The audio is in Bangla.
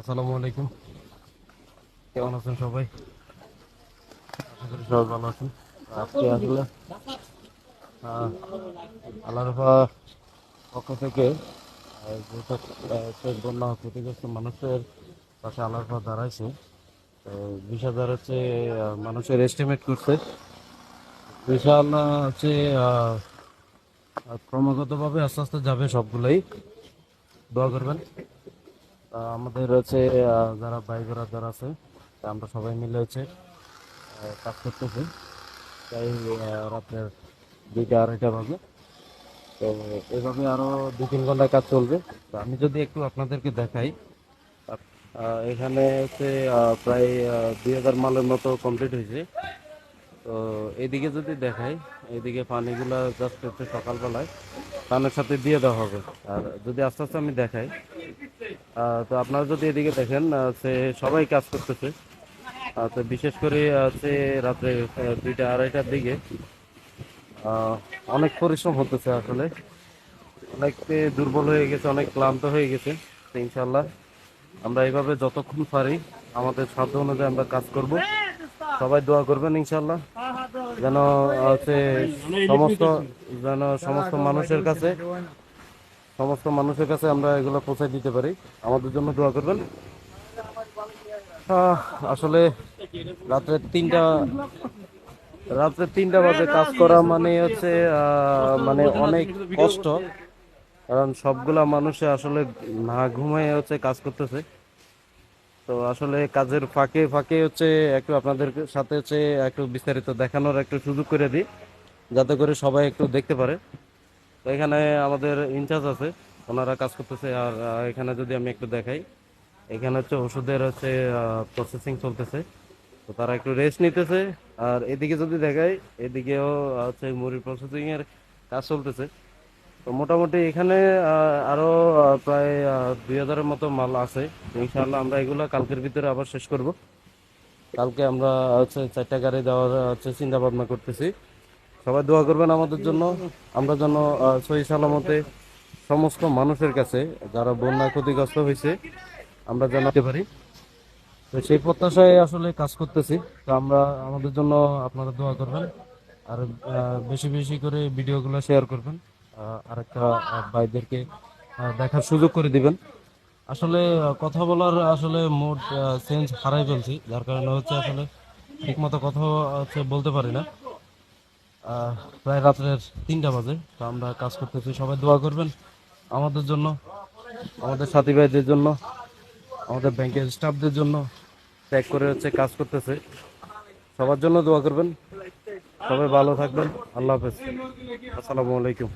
আসসালামু আলাইকুম। কেমন আছেন সবাই? আশা করি সবাই ভালো আছেন। আজকে আসলে আহ, আল্লাহ রফা পক্ষ থেকে শেষ বন্যা ক্ষতিগ্রস্ত মানুষের পাশে আল্লাহ রফা দাঁড়াইছে বিশ হাজার হচ্ছে মানুষের এস্টিমেট করছে। বিশাল হচ্ছে ক্রমাগতভাবে আস্তে আস্তে যাবে সবগুলোই। দোয়া করবেন। আমাদের হচ্ছে যারা ভাই বোরা যারা আছে আমরা সবাই মিলে হচ্ছে কাজ করতেছি। তাই রাত্রের দুইটা আড়াইটা বাজে। তো এভাবে আরও দু তিন ঘণ্টা কাজ চলবে। তো আমি যদি একটু আপনাদেরকে দেখাই এখানে হচ্ছে প্রায় দুই হাজার মালের মতো কমপ্লিট হয়েছে। তো এদিকে যদি দেখাই, এদিকে পানিগুলা জাস্ট হচ্ছে সকালবেলায় পানের সাথে দিয়ে দেওয়া হবে। আর যদি আস্তে আস্তে আমি দেখাই তো আপনারা যদি এদিকে দেখেন সে সবাই কাজ করতেছে। তো বিশেষ করে হচ্ছে রাত্রে দুইটা আড়াইটার দিকে অনেক পরিশ্রম হতেছে আসলে। অনেক দুর্বল হয়ে গেছে, অনেক ক্লান্ত হয়ে গেছে, তো ইনশাল্লাহ আমরা এইভাবে যতক্ষণ পারি আমাদের সাধ্য অনুযায়ী আমরা কাজ করব। সবাই দোয়া করবেন ইনশাল্লাহ যেন হচ্ছে সমস্ত, যেন সমস্ত মানুষের কাছে সমস্ত মানুষের কাছে আমরা এগুলো পৌঁছে দিতে পারি। আমাদের জন্য দোয়া করবেন। আসলে রাত্রে তিনটা রাত্রে তিনটা বাজে কাজ করা মানে হচ্ছে মানে অনেক কষ্ট। কারণ সবগুলা মানুষে আসলে না ঘুমায় হচ্ছে কাজ করতেছে। তো আসলে কাজের ফাঁকে ফাঁকে হচ্ছে একটু আপনাদের সাথে হচ্ছে একটু বিস্তারিত দেখানোর একটু সুযোগ করে দিই, যাতে করে সবাই একটু দেখতে পারে। তো এখানে আমাদের ইনচার্জ আছে ওনারা কাজ করতেছে আর এখানে যদি আমি একটু দেখাই এখানে হচ্ছে ওষুধের হচ্ছে প্রসেসিং চলতেছে। তো তারা একটু রেস্ট নিতেছে আর এদিকে যদি দেখাই এদিকেও হচ্ছে মুড়ির প্রসেসিং এর কাজ চলতেছে। তো মোটামুটি এখানে আহ, আরও প্রায় দুই হাজারের মতো মাল আছে। ইনশাআল্লাহ আমরা এগুলো কালকের ভিতরে আবার শেষ করব। কালকে আমরা হচ্ছে চারটা গাড়ি দেওয়ার হচ্ছে চিন্তা ভাবনা করতেছি। সবাই দোয়া করবেন আমাদের জন্য। আমরা যেন সহি সালামতে সমস্ত মানুষের কাছে যারা বন্যা ক্ষতিগ্রস্ত হয়েছে আমরা জানাতে পারি। তো সেই প্রত্যাশায় আসলে কাজ করতেছি। তো আমরা আমাদের জন্য আপনারা দোয়া করবেন। আর বেশি বেশি করে ভিডিওগুলো শেয়ার করবেন। আহ, আরেকটা ভাইদেরকে দেখার সুযোগ করে দিবেন। আসলে কথা বলার আসলে মোড চেঞ্জ হারাই ফেলছি। যার কারণে হচ্ছে আসলে ঠিকমতো কথা হচ্ছে বলতে পারি না। প্রায় রাত্রের তিনটা বাজে। তো আমরা কাজ করতেছি, সবাই দোয়া করবেন আমাদের জন্য, আমাদের সাথী ভাইদের জন্য, আমাদের ব্যাংকের স্টাফদের জন্য ত্যাগ করে হচ্ছে কাজ করতেছে। সবার জন্য দোয়া করবেন। সবাই ভালো থাকবেন। আল্লাহ হাফেজ। আসসালামু আলাইকুম।